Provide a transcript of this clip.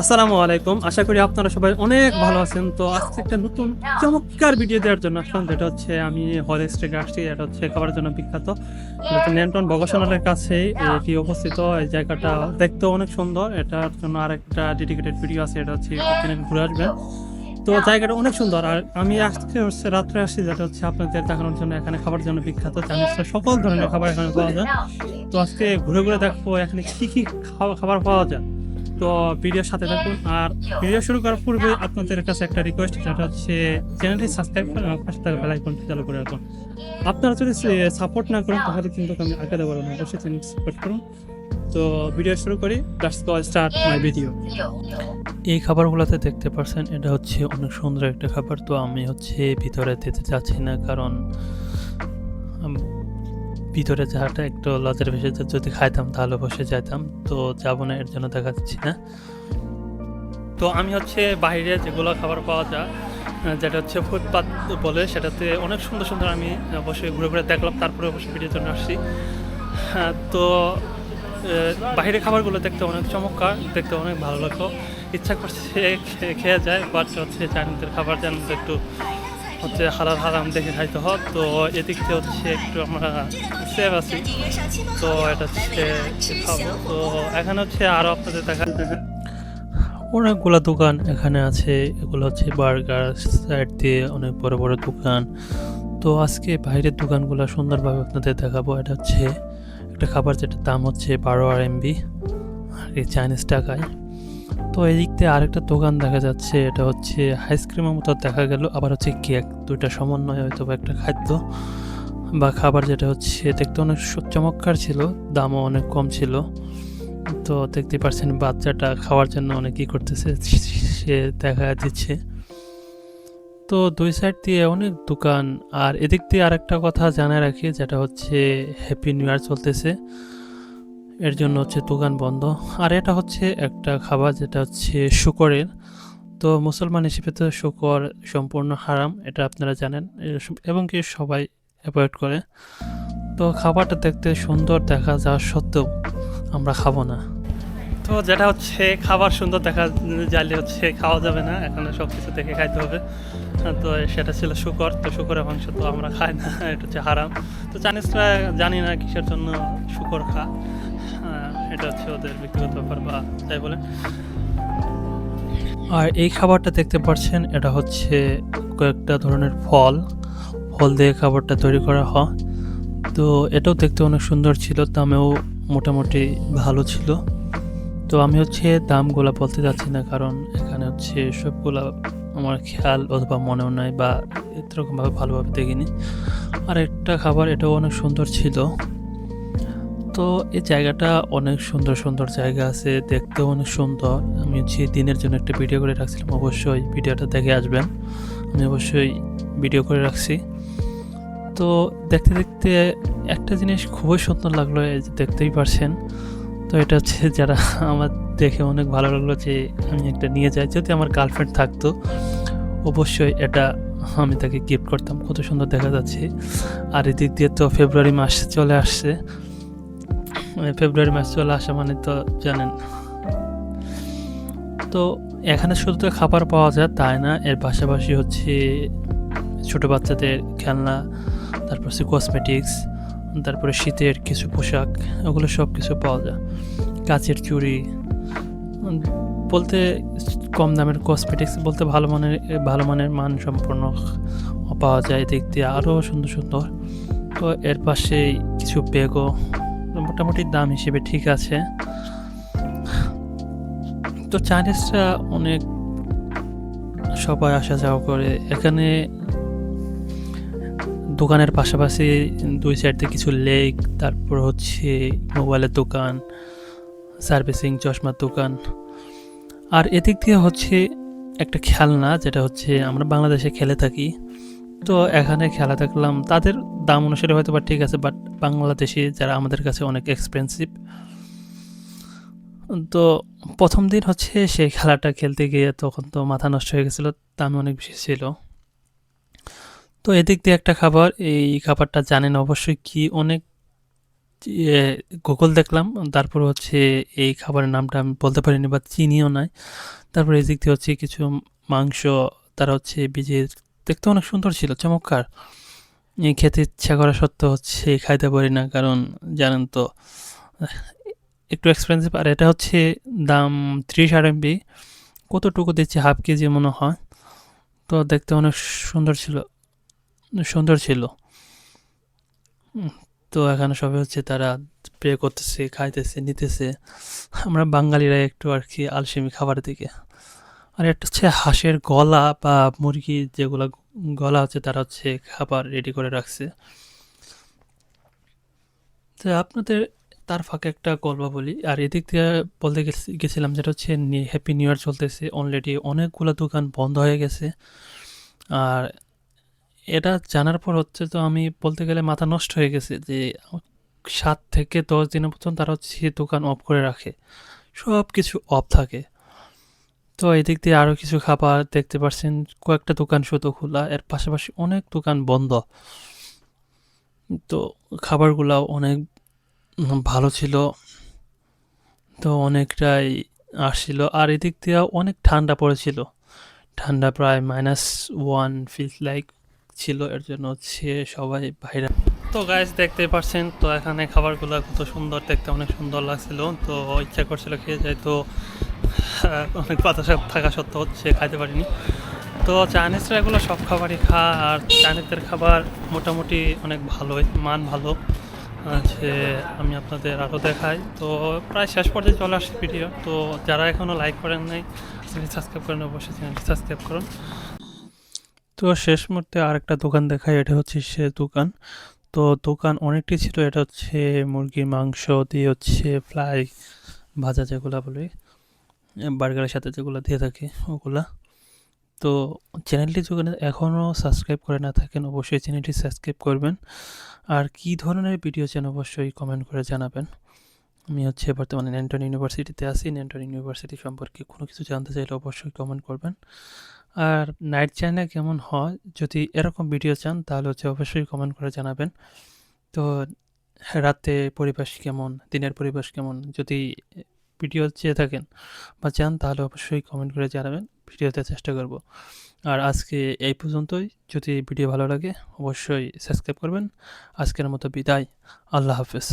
আসসালামু আলাইকুম। আশা করি আপনারা সবাই অনেক ভালো আছেন। তো আজকে একটা নতুন চমৎকার ভিডিও দেওয়ার জন্য আসলাম। যেটা হচ্ছে আমি হলেজ থেকে আসছি। এটা হচ্ছে খাবারের জন্য বিখ্যাত। ন্যান্টন বগসনালের কাছে এটি অবস্থিত। এই জায়গাটা দেখতে অনেক সুন্দর। এটার জন্য আরেকটা ডেডিকেটেড ভিডিও আছে। এটা হচ্ছে ঘুরে আসবেন। তো জায়গাটা অনেক সুন্দর। আর আমি আজকে হচ্ছে রাত্রে আসছি। যেটা হচ্ছে আপনাদের দেখানোর জন্য এখানে খাবারের জন্য বিখ্যাত। চাইনিজটা সকল ধরনের খাবার এখানে পাওয়া যায়। তো আজকে ঘুরে ঘুরে দেখব এখানে কি কি খাবার পাওয়া যায়। তো ভিডিওর সাথে থাকুন। আর ভিডিও শুরু করার পূর্বে আপনাদের কাছে একটা রিকোয়েস্ট যেটা হচ্ছে চ্যানেলটি সাবস্ক্রাইব করে আমার পাশে থাকা বেল আইকনটি চালু করে রাখুন। আপনারা যদি সাপোর্ট না করেন, তাহলে কিন্তু আমি আগাতে দেবো না। অবশ্যই চ্যানেল সাপোর্ট করুন। তো ভিডিও শুরু করি। স্টার্ট মাই ভিডিও এই খাবারগুলোতে দেখতে পাচ্ছেন এটা হচ্ছে অনেক সুন্দর একটা খাবার। তো আমি হচ্ছে ভিতরে যেতে চাচ্ছি না, কারণ ভিতরে যাওয়াটা একটু লজের বেশি যদি খাইতাম তাহলে বসে যাইতাম। তো যাব না এর জন্য দেখা যাচ্ছি না। তো আমি হচ্ছে বাইরে যেগুলো খাবার পাওয়া যায় যেটা হচ্ছে ফুটপাত বলে সেটাতে অনেক সুন্দর সুন্দর আমি অবশ্যই ঘুরে ঘুরে দেখলাম তারপরে অবশ্যই ভিডিওর জন্য আসছি। হ্যাঁ, তো বাইরে খাবারগুলো দেখতে অনেক চমৎকার দেখতে অনেক ভালো লাগল। ইচ্ছা করছে খেয়ে যায় বাট হচ্ছে চাইনিজের খাবার যেন একটু হচ্ছে হালাল হারাম দেখে খাইতে হয় তো এদিক থেকে হচ্ছে একটু আমরা সেভ আছি। তো এটা হচ্ছে খাব? তো এখানে হচ্ছে আরও আপনাদের দেখা অনেকগুলো দোকান এখানে আছে। এগুলো হচ্ছে বার্গার সাইড দিয়ে অনেক বড় বড় দোকান। তো আজকে বাইরের দোকানগুলো সুন্দরভাবে আপনাদের দেখাবো। এটা হচ্ছে একটা খাবার যেটার দাম হচ্ছে বারো আর এমবি। আর এই চাইনিজ টাকায়। তো এদিক দিয়ে আরেকটা দোকান দেখা যাচ্ছে, এটা হচ্ছে আইসক্রিমের মতো দেখা গেল, আবার হচ্ছে কেক দুইটা সমন্বয় হয়তো বা একটা খাদ্য বা খাবার যেটা হচ্ছে, দেখতে অনেক চমৎকার ছিল, দামও অনেক কম ছিল। তো দেখতে পাচ্ছেন বাচ্চাটা খাওয়ার জন্য অনেক ই করতেছে, সে দেখা দিচ্ছে। তো দুই সাইড দিয়ে অনেক দোকান, আর এদিক দিয়ে আরেকটা কথা জানায় রাখি, যেটা হচ্ছে হ্যাপি নিউ ইয়ার চলতেছে। এর জন্য হচ্ছে দোকান বন্ধ। আর এটা হচ্ছে একটা খাবার যেটা হচ্ছে শুকরের। তো মুসলমান হিসেবে তো শুকর সম্পূর্ণ হারাম, এটা আপনারা জানেন। এবং কি সবাই অ্যাভয়েড করে। তো খাবারটা দেখতে সুন্দর দেখা যাওয়া সত্ত্বেও আমরা খাব না। তো যেটা হচ্ছে খাবার সুন্দর দেখা যাইলে হচ্ছে খাওয়া যাবে না, এখানে সব কিছু দেখে খাইতে হবে। তো সেটা ছিল শুকর। তো শুকরের মাংস তো আমরা খাই না, এটা হচ্ছে হারাম। তো চাইনিজরা জানি না কিসের জন্য শুকর খা। এটা হচ্ছে ওদের ব্যক্তিগত ব্যাপার বা যাই বলে আর এই খাবারটা দেখতে পাচ্ছেন, এটা হচ্ছে কয়েকটা ধরনের ফল। ফল দিয়ে খাবারটা তৈরি করা হয়। তো এটাও দেখতে অনেক সুন্দর ছিল, দামেও মোটামুটি ভালো ছিল। তো আমি হচ্ছে দামগুলো বলতে যাচ্ছি না, কারণ এখানে হচ্ছে সবগুলা আমার খেয়াল অথবা মনেও নাই বা এরকমভাবে ভালোভাবে দেখিনি। আর একটা খাবার এটাও অনেক সুন্দর ছিল। তো এই জায়গাটা অনেক সুন্দর সুন্দর জায়গা আছে, দেখতেও অনেক সুন্দর। আমি হচ্ছে দিনের জন্য একটা ভিডিও করে রাখছিলাম, অবশ্যই ভিডিওটা দেখে আসবেন। আমি অবশ্যই ভিডিও করে রাখছি। তো দেখতে দেখতে একটা জিনিস খুবই সুন্দর লাগল যে দেখতেই পারছেন। তো এটা হচ্ছে যারা আমার দেখে অনেক ভালো লাগল যে আমি একটা নিয়ে যাই, যদি আমার গার্লফ্রেন্ড থাকতো, অবশ্যই এটা আমি তাকে গিফট করতাম। কত সুন্দর দেখা যাচ্ছে। আর এদিক দিয়ে তো ফেব্রুয়ারি মাস চলে আসছে। ফেব্রুয়ারি মাস চলে আসা মানে তো জানেন। তো এখানে শুধু তো খাবার পাওয়া যায়, তাই না? এর পাশাপাশি হচ্ছে ছোট বাচ্চাদের খেলনা, তারপর হচ্ছে কসমেটিক্স তারপরে শীতের কিছু পোশাক, ওগুলো সব কিছু পাওয়া যায়। কাচের চুড়ি বলতে কম দামের কসমেটিক্স বলতে ভালো মানের ভালো মানের মান সম্পন্ন পাওয়া যায় দিয়ে আরও সুন্দর সুন্দর। তো এর পাশে কিছু ব্যাগও মোটামুটি দাম হিসেবে ঠিক আছে। তো চাইনিজরা অনেক সবাই আসা যাওয়া করে। এখানে দোকানের পাশাপাশি দুই সাইডে কিছু লেক, তারপর হচ্ছে মোবাইলের দোকান, সার্ভিসিং, চশমার দোকান। আর এদিক দিয়ে হচ্ছে একটা খেলনা, যেটা হচ্ছে আমরা বাংলাদেশে খেলে থাকি। তো এখানে খেলা দেখলাম, তাদের দাম অনুসারে হয়তো বা ঠিক আছে বাট বাংলাদেশি যারা আমাদের কাছে অনেক এক্সপেন্সিভ তো প্রথম দিন হচ্ছে সেই খেলাটা খেলতে গিয়ে তখন তো মাথা নষ্ট হয়ে গেছিল, দাম অনেক বেশি ছিল। তো এদিক দিয়ে একটা খাবার, এই খাবারটা জানেন অবশ্যই কি, অনেক গুগল দেখলাম, তারপর হচ্ছে এই খাবারের নামটা আমি বলতে পারিনি, বা চিনিও নাই। তারপর এদিক দিয়ে হচ্ছে কিছু মাংস, তারা হচ্ছে ভিজে দেখতে অনেক সুন্দর ছিল, চমৎকার। খেতে ইচ্ছা করা সত্ত্বেও হচ্ছে খাইতে পারি না, কারণ জানেন তো একটু এক্সপেন্সিভ আর এটা হচ্ছে দাম ত্রিশ আর এমবি কতটুকু দিচ্ছে হাফ কেজি মনে হয়। তো দেখতে অনেক সুন্দর ছিল সুন্দর ছিল। তো এখানে সবাই হচ্ছে তারা পে করতেছে, খাইতেছে, নিতেছে। আমরা বাঙালিরা একটু আর কি আলসেমি খাবারের দিকে। আর একটা হচ্ছে হাঁসের গলা বা মুরগি যেগুলো গলা হচ্ছে তারা হচ্ছে খাবার রেডি করে রাখছে। তো আপনাদের তার ফাঁকে একটা গল্প বলি। আর এদিক দিয়ে বলতে গেছি- গেছিলাম যেটা হচ্ছে হ্যাপি নিউ ইয়ার চলতেছে। অলরেডি অনেকগুলো দোকান বন্ধ হয়ে গেছে। আর এটা জানার পর হচ্ছে তো আমি বলতে গেলে মাথা নষ্ট হয়ে গেছে যে সাত থেকে দশ দিনের মতন তারা হচ্ছে দোকান অফ করে রাখে। সব কিছু অফ থাকে। তো এদিক দিয়ে আরও কিছু খাবার দেখতে পাচ্ছেন কয়েকটা দোকান শুধু খোলা, এর পাশাপাশি অনেক দোকান বন্ধ। তো খাবারগুলাও অনেক ভালো ছিল, তো অনেকটাই আসছিল। আর এদিক দিয়ে অনেক ঠান্ডা পড়েছিল। ঠান্ডা প্রায় মাইনাস ওয়ান ফিল লাইক ছিল, এর জন্য হচ্ছে সবাই বাইরে। তো গাইস দেখতে পাচ্ছেন তো এখানে খাবারগুলো কত সুন্দর, দেখতে অনেক সুন্দর লাগছিল। তো ইচ্ছা করছিল খেয়ে যাই, তো অনেক বাতাসে থাকা সত্ত্বেও হচ্ছে খাইতে পারিনি। তো চাইনিজরা এগুলো সব খাবারই খা আর চাইনিজদের খাবার মোটামুটি অনেক ভালোই, মান ভালো। আছে, আমি আপনাদের আরও দেখাই। তো প্রায় শেষ পর্যায়ে চলে আসছে ভিডিও। তো যারা এখনও লাইক করেন নাই সাবস্ক্রাইব করেন অবশ্যই চ্যানেলটি সাবস্ক্রাইব করুন। তো শেষ মুহূর্তে আরেকটা দোকান দেখাই, এটা হচ্ছে সে দোকান। তো দোকান অনেকটি ছিল, এটা হচ্ছে মুরগির মাংস, দিয়ে হচ্ছে ফ্লাই ভাজা যেগুলো বলে। বার্গারের সাথে যেগুলো দিয়ে থাকে, ওগুলা। তো চ্যানেলটি যদি এখনও সাবস্ক্রাইব করে না থাকেন, অবশ্যই চ্যানেলটি সাবস্ক্রাইব করবেন। আর কী ধরনের ভিডিও চান অবশ্যই কমেন্ট করে জানাবেন। আমি হচ্ছে বর্তমানে ন্যান্টন ইউনিভার্সিটিতে আছি। ন্যান্টন ইউনিভার্সিটি সম্পর্কে কোনো কিছু জানতে চাইলে অবশ্যই কমেন্ট করবেন। আর নাইট চ্যানেল কেমন হয়, যদি এরকম ভিডিও চান, তাহলে হচ্ছে অবশ্যই কমেন্ট করে জানাবেন। তো রাতে পরিবেশ কেমন, দিনের পরিবেশ কেমন, যদি ভিডিও চেয়ে থাকেন বা চান, তাহলে অবশ্যই কমেন্ট করে জানাবেন। ভিডিওতে চেষ্টা করব। আর আজকে এই পর্যন্তই। যদি ভিডিও ভালো লাগে, অবশ্যই সাবস্ক্রাইব করবেন। আজকের মতো বিদায়। আল্লাহ হাফেজ।